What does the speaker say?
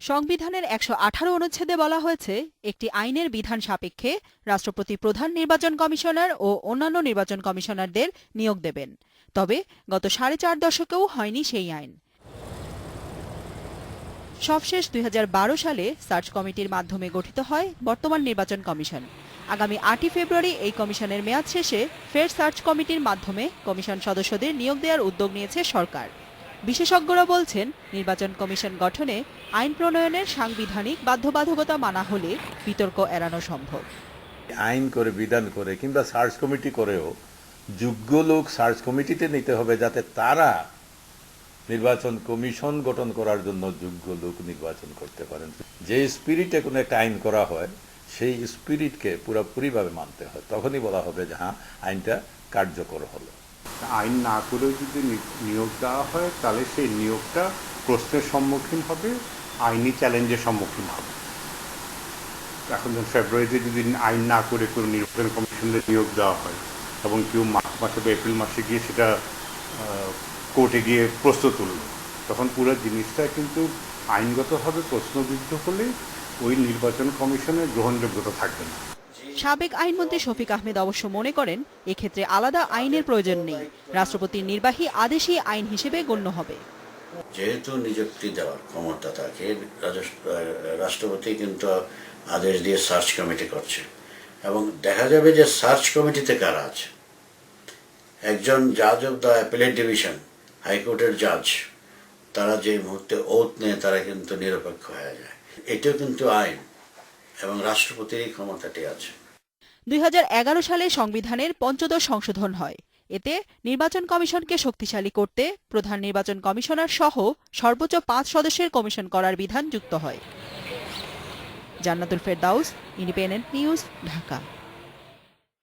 সংবিধানের একশো আঠারো অনুচ্ছেদে বলা হয়েছে, একটি আইনের বিধান সাপেক্ষে রাষ্ট্রপতি প্রধান নির্বাচন কমিশনার ও অন্যান্য নির্বাচন কমিশনারদের নিয়োগ দেবেন। তবে গত সাড়ে চার দশকেও হয়নি সেই আইন। সবশেষ দুই হাজার বারো সালে সার্চ কমিটির মাধ্যমে গঠিত হয় বর্তমান নির্বাচন কমিশন। আগামী আটই ফেব্রুয়ারি এই কমিশনের মেয়াদ শেষে ফের সার্চ কমিটির মাধ্যমে কমিশন সদস্যদের নিয়োগ দেওয়ার উদ্যোগ নিয়েছে সরকার। বিশেষজ্ঞরা বলছেন, নির্বাচন কমিশন গঠনে আইন প্রণয়নের সাংবিধানিক বাধ্যবাধকতা মানা হলে বিতর্ক এড়ানো সম্ভব। আইন করে বিধান করে কিংবা সার্চ কমিটি করেও যোগ্য লোক সার্চ কমিটিতে নিতে হবে যাতে তারা নির্বাচন কমিশন গঠন করার জন্য যোগ্য লোক নির্বাচন করতে পারেন। যে স্পিরিটে কোনো একটা আইন করা হয়, সেই স্পিরিটকে পুরোপুরিভাবে মানতে হয়। তখনই বলা হবে যে হ্যাঁ আইনটা কার্যকর হলো। আইন না করেও যদি নিয়োগ দেওয়া হয়, তাহলে সেই নিয়োগটা প্রশ্নের সম্মুখীন হবে, আইনি চ্যালেঞ্জের সম্মুখীন হবে। এখন ধরুন ফেব্রুয়ারিতে যদি আইন না করে কোনো নির্বাচন কমিশনের নিয়োগ দেওয়া হয় এবং কেউ মার্চ মাসে বা এপ্রিল মাসে গিয়ে সেটা কোর্টে গিয়ে প্রশ্ন তুলল, তখন পুরো জিনিসটা কিন্তু আইনগতভাবে প্রশ্নবিদ্ধ হলে ওই নির্বাচন কমিশনের গ্রহণযোগ্যতা থাকবে না। সাবেক আইনমন্ত্রী শফিক আহমেদ অবশ্য মনে করেন, এক্ষেত্রে আলাদা আইনের প্রয়োজন নেই। রাষ্ট্রপতির নির্বাহী আদেশই আইন হিসেবে গণ্য হবে। যেহেতু নিযুক্তি দেওয়ার ক্ষমতা থাকে রাষ্ট্রপতি কিন্তু আদেশ দিয়ে সার্চ কমিটি করছে। এবং দেখা যাবে যে সার্চ কমিটিতে কারা আছে। একজন জাজ অব দ্য অ্যাপিলেট ডিভিশন, হাইকোর্টের জাজ, তারা যে মুহূর্তে ওত নেয়, তারা কিন্তু নিরপেক্ষ হয়ে যায়। এটাও কিন্তু আইন, এবং রাষ্ট্রপতির ক্ষমতাটি আছে। দুই হাজার এগারো সালে সংবিধানের পঞ্চদশ সংশোধন হয়। এতে নির্বাচন কমিশনকে শক্তিশালী করতে প্রধান নির্বাচন কমিশনার সহ সর্বোচ্চ পাঁচ সদস্যের কমিশন করার বিধান যুক্ত হয়। জান্নাতুল ফেরদাউস, ইন্ডিপেন্ডেন্ট নিউজ, ঢাকা।